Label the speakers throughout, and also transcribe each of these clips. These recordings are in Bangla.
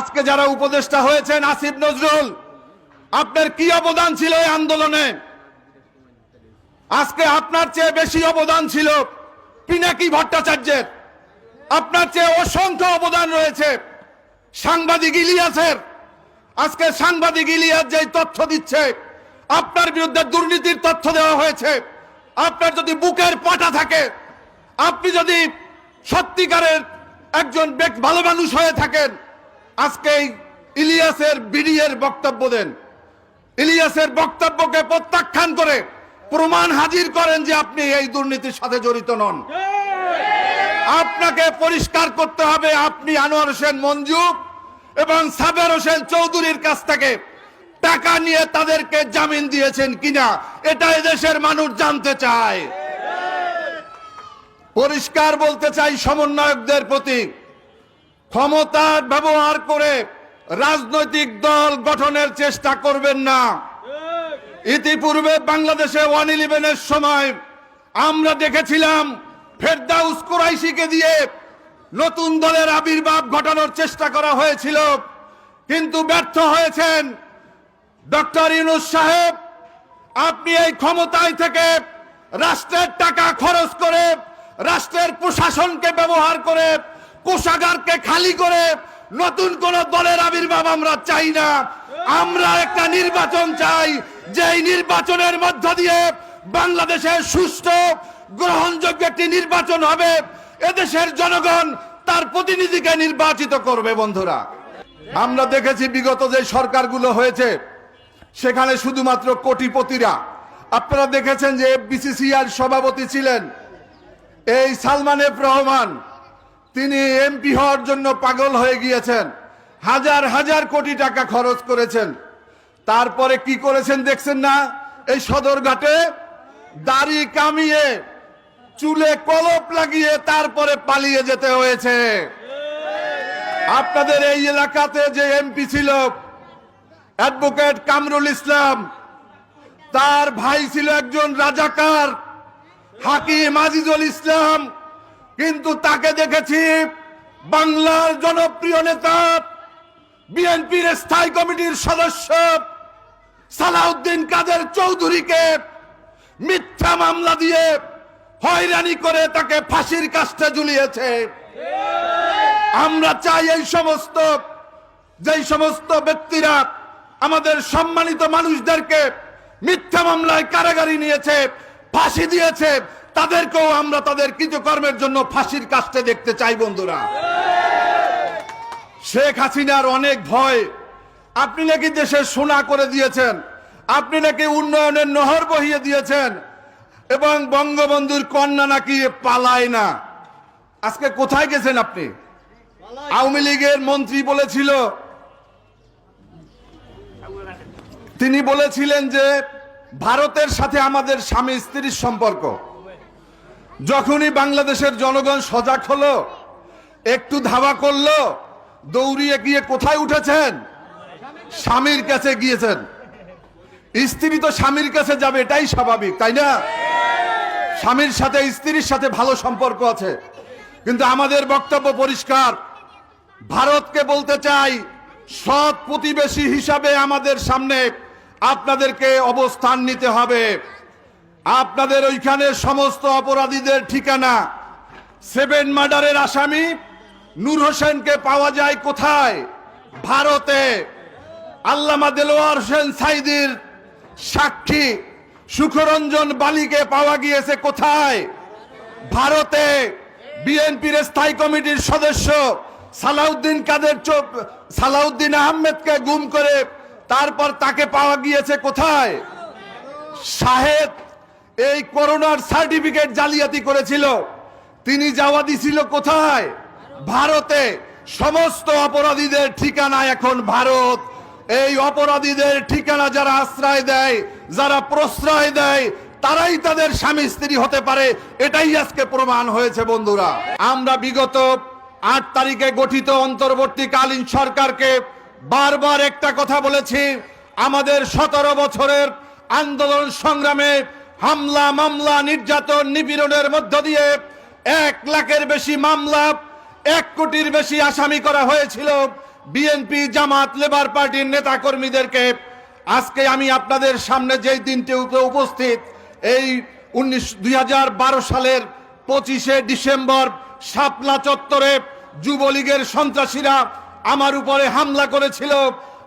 Speaker 1: আজকে যারা উপদেষ্টা হয়েছেন আসিফ নজরুল, আপনার কি অবদান ছিল এই আন্দোলনে? আজকে আপনার চেয়ে বেশি অবদান ছিল পিনাকি ভট্টাচার্যের। আপনার চেয়ে অসংখ্য অবদান রয়েছে সাংবাদিক ইলিয়াসের। আজকে সাংবাদিক ইলিয়াস যে তথ্য দিচ্ছে, আপনার বিরুদ্ধে দুর্নীতির তথ্য দেওয়া হয়েছে। আপনার যদি বুকের পাটা থাকে, আপনি যদি সত্যিকারের একজন ভালো মানুষ হয়ে থাকেন আজকে ইলিয়াসের বিডিএর বক্তব্য দেন। ইলিয়াসের বক্তব্যকে প্রত্যাখ্যান করে প্রমাণ হাজির করেন যে আপনি এই দুর্নীতির সাথে জড়িত নন। আপনাকে পরিষ্কার করতে হবে আপনি আনোয়ার হোসেন মঞ্জু এবং সাবের হোসেন চৌধুরীর কাছ থেকে টাকা নিয়ে তাদেরকে জামিন দিয়েছেন কিনা এটা দেশের মানুষ জানতে চায়। পরিষ্কার বলতে চাই সমন্বয়কদের প্রতি। ক্ষমতার ব্যবহার করে রাজনৈতিক দল গঠনের চেষ্টা করবেন না। ইতিপূর্বে বাংলাদেশে ওয়ান ইলেভেনের সময় আমরা দেখেছিলাম ফেরদাউস কুরাইশিকে দিয়ে নতুন দলের আবির্ভাব ঘটানোর চেষ্টা করা হয়েছিল। কিন্তু ব্যর্থ হয়েছেন ডক্টর ইউনুস সাহেব। আপনি এই ক্ষমতায় থেকে রাষ্ট্রের টাকা খরচ করে রাষ্ট্রের প্রশাসনকে ব্যবহার করে কোষাগারকে খালি করে নতুন কোন দলের আবির্ভাব আমরা চাই না। আমরা একটা নির্বাচন চাই, যেই নির্বাচনের মধ্য দিয়ে বাংলাদেশের সুষ্ঠু, গ্রহণযোগ্য একটি নির্বাচন হবে। এদেশের জনগণ তার প্রতিনিধিকে নির্বাচিত করবে, বন্ধুরা। আমরা দেখেছি বিগত যে সরকারগুলো হয়েছে, সেখানে শুধুমাত্র কোটিপতিরা। আপনারা দেখেছেন যে বিসিসিআর সভাপতি ছিলেন, এই সালমান এফ রহমান। তিনি এমপি হওয়ার জন্য পাগল হয়ে গিয়েছেন। হাজার হাজার কোটি টাকা খরচ করেছেন। তারপরে কি করেছেন দেখছেন না? এই সদরঘাটে দাড়ি কামিয়ে, চুলে কলপ লাগিয়ে তারপরে পালিয়ে যেতে হয়েছে। আপনাদের এই এলাকাতে যে এমপি ছিল, অ্যাডভোকেট কামরুল ইসলাম, তার ভাই ছিল একজন রাজাকার, হাকিম আজিজুল ইসলাম কিন্তু তাকে দেখেছি বাংলার জনপ্রিয় নেতা, বিএনপির স্থায়ী কমিটির সদস্য, সালাউদ্দিন কাদের চৌধুরীকে মিথ্যা মামলা দিয়ে হয়রানি করে তাকে ফাঁসির কাছে ঝুলিয়েছে। আমরা চাই এই সমস্ত, যেই সমস্ত ব্যক্তিরা আমাদের সম্মানিত মানুষদেরকে মিথ্যা মামলায় কারাগারি নিয়েছে, ফাঁসি দিয়েছে তাদেরকেও আমরা তাদের কৃতকর্মের জন্য ফাঁসির কাজটা দেখতে চাই, বন্ধুরা। শেখ হাসিনার অনেক ভয়। আপনি নাকি দেশের সোনা করে দিয়েছেন। আপনি নাকি উন্নয়নের নহর বহিয়ে দিয়েছেন। এবং বঙ্গবন্ধুর কন্যা নাকি পালায় না। আজকে কোথায় গেছেন আপনি? আওয়ামী লীগের মন্ত্রী বলেছিল, তিনি বলেছিলেন যে, ভারতের সাথে আমাদের স্বামী স্ত্রীর সম্পর্ক। যখনই বাংলাদেশের জনগণ সজাগ হলো, একটু ধাওয়া করল, দৌড়িয়ে গিয়ে কোথায় উঠেছেন? স্বামীর কাছে গিয়েছেন। স্ত্রী তো স্বামীর কাছে যাবে, এটাই স্বাভাবিক, তাই না? স্বামীর সাথে, স্ত্রীর সাথে ভালো সম্পর্ক আছে। কিন্তু আমাদের বক্তব্য পরিষ্কার। ভারতকে বলতে চাই, সৎ প্রতিবেশী হিসাবে আমাদের সামনে আপনাদেরকে অবস্থান নিতে হবে। আপনাদের ওইখানে সমস্ত অপরাধীদের ঠিকানা। সেভেন মার্ডারের আসামি, নূর হোসেনকে পাওয়া যায় কোথায়? ভারতে। আল্লামা দেলোয়ার হোসেন সাইদির সাক্ষী, সুখরঞ্জন বালিকে পাওয়া গিয়েছে কোথায়? ভারতে। বিএনপির স্থায়ী কমিটির সদস্য সালাউদ্দিন কাদের সালাউদ্দিন আহমেদকে গুম করে তারপর তাকে পাওয়া গিয়েছে কোথায়? শাহেদ এই করোনার সার্টিফিকেট জালিয়াতি করেছিল। তিনি যাওয়া দিছিল কোথায়? ভারতে। সমস্ত অপরাধীদের ঠিকানা এখন ভারত। এই অপরাধীদের ঠিকানা যারা আশ্রয় দেয়, যারা প্রশ্রয় দেয়, তারাই তাদের স্বামী স্ত্রী হতে পারে। এটাই আজকে প্রমাণ হয়েছে বন্ধুরা। আমরা বিগত আট তারিখে গঠিত অন্তর্বর্তীকালীন সরকারকে বারবার একটা কথা বলেছি। আমাদের সতেরো বছরের আন্দোলন সংগ্রামে হামলা, মামলা, নির্যাতন, নিপীড়নের মধ্য দিয়ে এক লাখের বেশি মামলা, এক কোটির বেশি আসামি করা হয়েছিল বিএনপি জামাত লেবার পার্টির নেতা কর্মীদেরকে আজকে আমি আপনাদের সামনে যেই দিনটি উপ- উপস্থিত, এই উনিশ, দুই সালের পঁচিশে ডিসেম্বর শাপলা চত্বরে যুবলীগের সন্ত্রাসীরা আমার উপরে হামলা করেছিল।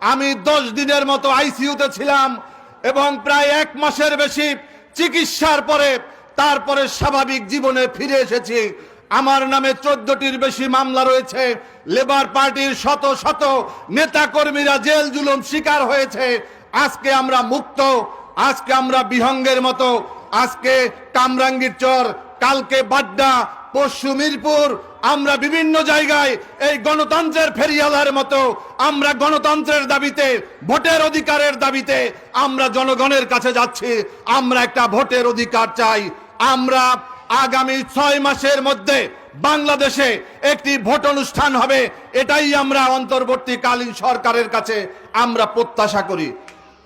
Speaker 1: আমি দশ দিনের মতো আইসিইউতে ছিলাম এবং প্রায় এক মাসের বেশি চিকিৎসার পরে তারপরে স্বাভাবিক জীবনে ফিরে এসেছি। আমার নামে চোদ্দটির বেশি মামলা রয়েছে। লেবার পার্টির শত শত নেতা কর্মীরা জেল জুলুম শিকার হয়েছে। আজকে আমরা মুক্ত, আজকে আমরা বিহঙ্গের মতো, আজকে কামরাঙ্গীর চর, কালকে বাড্ডা পশ্চিম মিরপুর আমরা বিভিন্ন জায়গায় এই গণতন্ত্রের ফেরিয়ালার মতো, আমরা গণতন্ত্রের দাবিতে, ভোটের অধিকারের দাবিতে আমরা জনগণের কাছে যাচ্ছি। আমরা একটা ভোটের অধিকার চাই। আমরা আগামী ছয় মাসের মধ্যে বাংলাদেশে একটি ভোট অনুষ্ঠান হবে। এটাই আমরা অন্তর্বর্তীকালীন সরকারের কাছে আমরা প্রত্যাশা করি।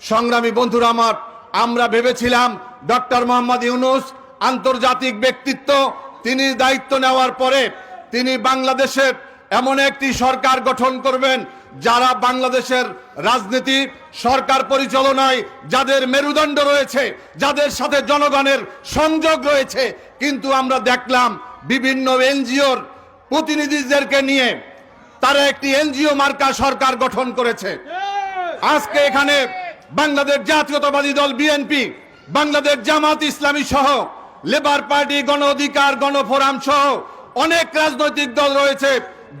Speaker 1: সংগ্রামী বন্ধুরা আমার, আমরা ভেবেছিলাম ডক্টর মোহাম্মদ ইউনুস আন্তর্জাতিক ব্যক্তিত্ব, তিনি দায়িত্ব নেওয়ার পরে তিনি বাংলাদেশের এমন একটি সরকার গঠন করবেন যারা বাংলাদেশের রাজনীতি, সরকার পরিচালনায় যাদের মেরুদণ্ড রয়েছে, যাদের সাথে জনগণের সংযোগ রয়েছে, কিন্তু আমরা দেখলাম বিভিন্ন এনজিওর প্রতিনিধিদেরকে নিয়ে তারা একটি এনজিও মার্কা সরকার গঠন করেছে। আজকে এখানে বাংলাদেশ জাতীয়তাবাদী দল বিএনপি, বাংলাদেশ জামাত ইসলামী সহ, লেবার পার্টি, গণ অধিকার, গণফোরাম সহ অনেক রাজনৈতিক দল রয়েছে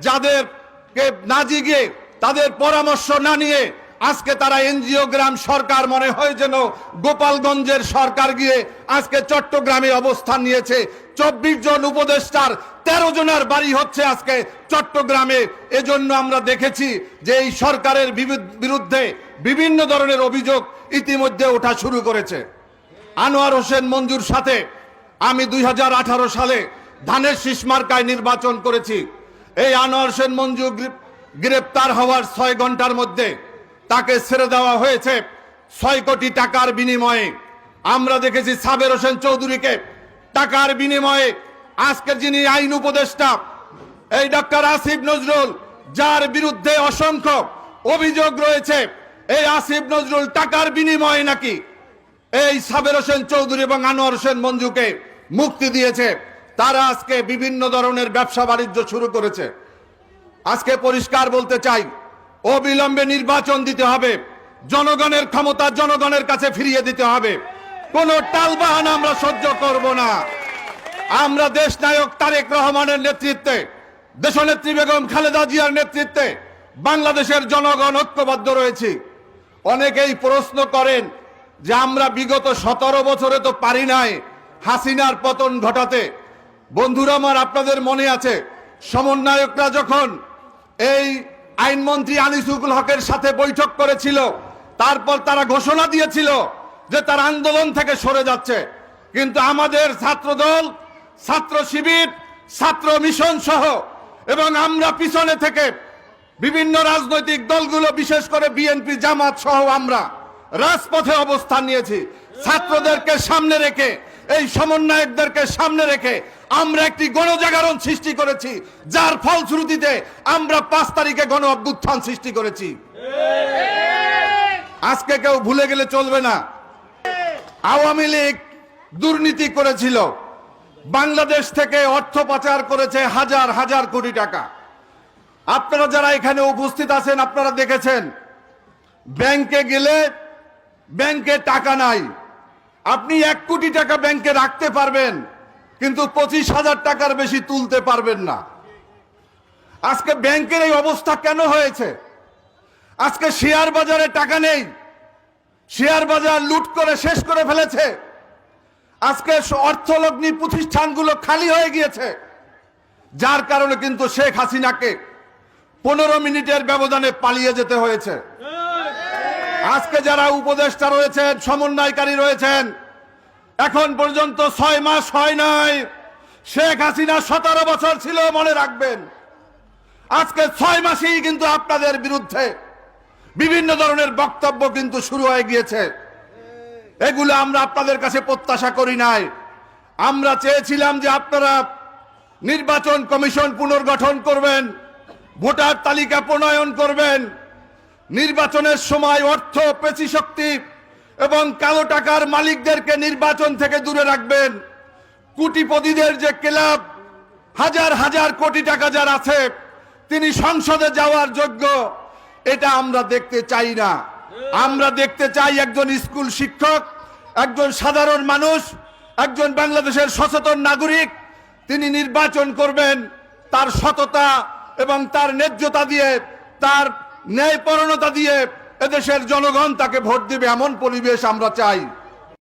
Speaker 1: যাদেরকে না জিগে, তাদের পরামর্শ না নিয়ে আজকে তারা এনজিও গ্রাম সরকার মনে হয় যেন গোপালগঞ্জের সরকার গিয়ে আজকে চট্টগ্রামে অবস্থান নিয়েছে। চব্বিশ জন উপদেষ্টার তেরো জনের বাড়ি হচ্ছে আজকে চট্টগ্রামে। এজন্য আমরা দেখেছি যে এই সরকারের বিরুদ্ধে বিভিন্ন ধরনের অভিযোগ ইতিমধ্যে ওঠা শুরু করেছে। আনোয়ার হোসেন মঞ্জুর সাথে আমি দুই হাজার আঠারো সালে ধানের শীষ মার্কায় নির্বাচন করেছি। এই আনোয়ার সেন মঞ্জু গ্রেপ- গ্রেপ্তার হওয়ার ছয় ঘণ্টার মধ্যে তাকে ছেড়ে দেওয়া হয়েছে ছয় কোটি টাকার বিনিময়ে। আমরা দেখেছি সাবের হোসেন চৌধুরীকে টাকার বিনিময়ে। আজকের যিনি আইন উপদেষ্টা, এই ডক্টর আসিফ নজরুল, যার বিরুদ্ধে অসংখ্য অভিযোগ রয়েছে, এই আসিফ নজরুল টাকার বিনিময়ে নাকি এই সাবের হোসেন চৌধুরী এবং আনোয়ার হোসেন মঞ্জুকে মুক্তি দিয়েছে। তারা আজকে বিভিন্ন ধরনের ব্যবসা বাণিজ্য শুরু করেছে। আজকে পরিষ্কার বলতে চাই, অবিলম্বে নির্বাচন দিতে হবে। জনগণের ক্ষমতা জনগণের কাছে ফিরিয়ে দিতে হবে। কোন টালবাহানা আমরা সহ্য করব না। আমরা দেশ নায়ক তারেক রহমানের নেতৃত্বে, দেশনেত্রী বেগম খালেদা জিয়ার নেতৃত্বে বাংলাদেশের জনগণ ঐক্যবদ্ধ রয়েছি। অনেকেই প্রশ্ন করেন যে আমরা বিগত সতেরো বছরে তো পারি নাই হাসিনার পতন ঘটাতে। বন্ধুরা আমার, আপনাদের মনে আছে, সমন্বয়করা যখন এই আইনমন্ত্রী আনিসুল হকের সাথে বৈঠক করেছিল, তারপর তারা ঘোষণা দিয়েছিল যে তার আন্দোলন থেকে সরে যাচ্ছে। কিন্তু আমাদের ছাত্রদল, ছাত্র শিবির, ছাত্র মিশন সহ এবং আমরা পিছনে থেকে বিভিন্ন রাজনৈতিক দলগুলো, বিশেষ করে বিএনপি জামাত সহ আমরা রাজপথে অবস্থান নিয়েছি। ছাত্রদেরকে সামনে রেখে এই সমন্বয়কদেরকে সামনে রেখে আমরা একটি গণজাগরণ সৃষ্টি করেছি, যার ফলশ্রুতিতে আমরা পাঁচ তারিখে গণ অভ্যুত্থান সৃষ্টি করেছি। আজকে কেউ ভুলে গেলে চলবে না। আওয়ামী লীগ দুর্নীতি করেছিল। বাংলাদেশ থেকে অর্থ পাচার করেছে হাজার হাজার কোটি টাকা। আপনারা যারা এখানে উপস্থিত আছেন, আপনারা দেখেছেন। ব্যাংকে গেলে ব্যাংকে টাকা নাই। আপনি এক কোটি টাকা ব্যাংকে রাখতে পারবেন, কিন্তু পঁচিশ হাজার টাকার বেশি তুলতে পারবেন না। আজকে ব্যাংকের এই অবস্থা কেন হয়েছে? আজকে শেয়ার বাজারে টাকা নেই, শেয়ার বাজার লুট করে শেষ করে ফেলেছে। আজকে অর্থলগ্নি প্রতিষ্ঠানগুলো খালি হয়ে গিয়েছে, যার কারণে কিন্তু শেখ হাসিনাকে পনেরো মিনিটের ব্যবধানে পালিয়ে যেতে হয়েছে। আজকে যারা উপদেষ্টা রয়েছেন, সমন্বয়কারী রয়েছেন, এখন পর্যন্ত ছয় মাস হয় নাই। শেখ হাসিনা সতেরো বছর ছিল, মনে রাখবেন। আজকে ছয় মাসেই কিন্তু আপনাদের বিরুদ্ধে বিভিন্ন ধরনের বক্তব্য কিন্তু শুরু হয়ে গিয়েছে। এগুলো আমরা আপনাদের কাছে প্রত্যাশা করি নাই। আমরা চেয়েছিলাম যে আপনারা নির্বাচন কমিশন পুনর্গঠন করবেন, ভোটার তালিকা প্রণয়ন করবেন নির্বাচনের সময় অর্থ পেশি শক্তি এবং কালো টাকার মালিকদেরকে নির্বাচন থেকে দূরে রাখবেন। কুটিপতিদের যে ক্লাব, হাজার হাজার কোটি টাকা যার আছে, তিনি সংসদে যাওয়ার যোগ্য, এটা আমরা দেখতে চাই না। আমরা দেখতে চাই একজন স্কুল শিক্ষক, একজন সাধারণ মানুষ, একজন বাংলাদেশের সচেতন নাগরিক। তিনি নির্বাচন করবেন, তার সততা এবং তার ন্যায্যতা দিয়ে তার ন্যায়পরণতা দিয়ে এদেশের জনগণ তাকে ভোট দিবে এমন পরিবেশ আমরা চাই।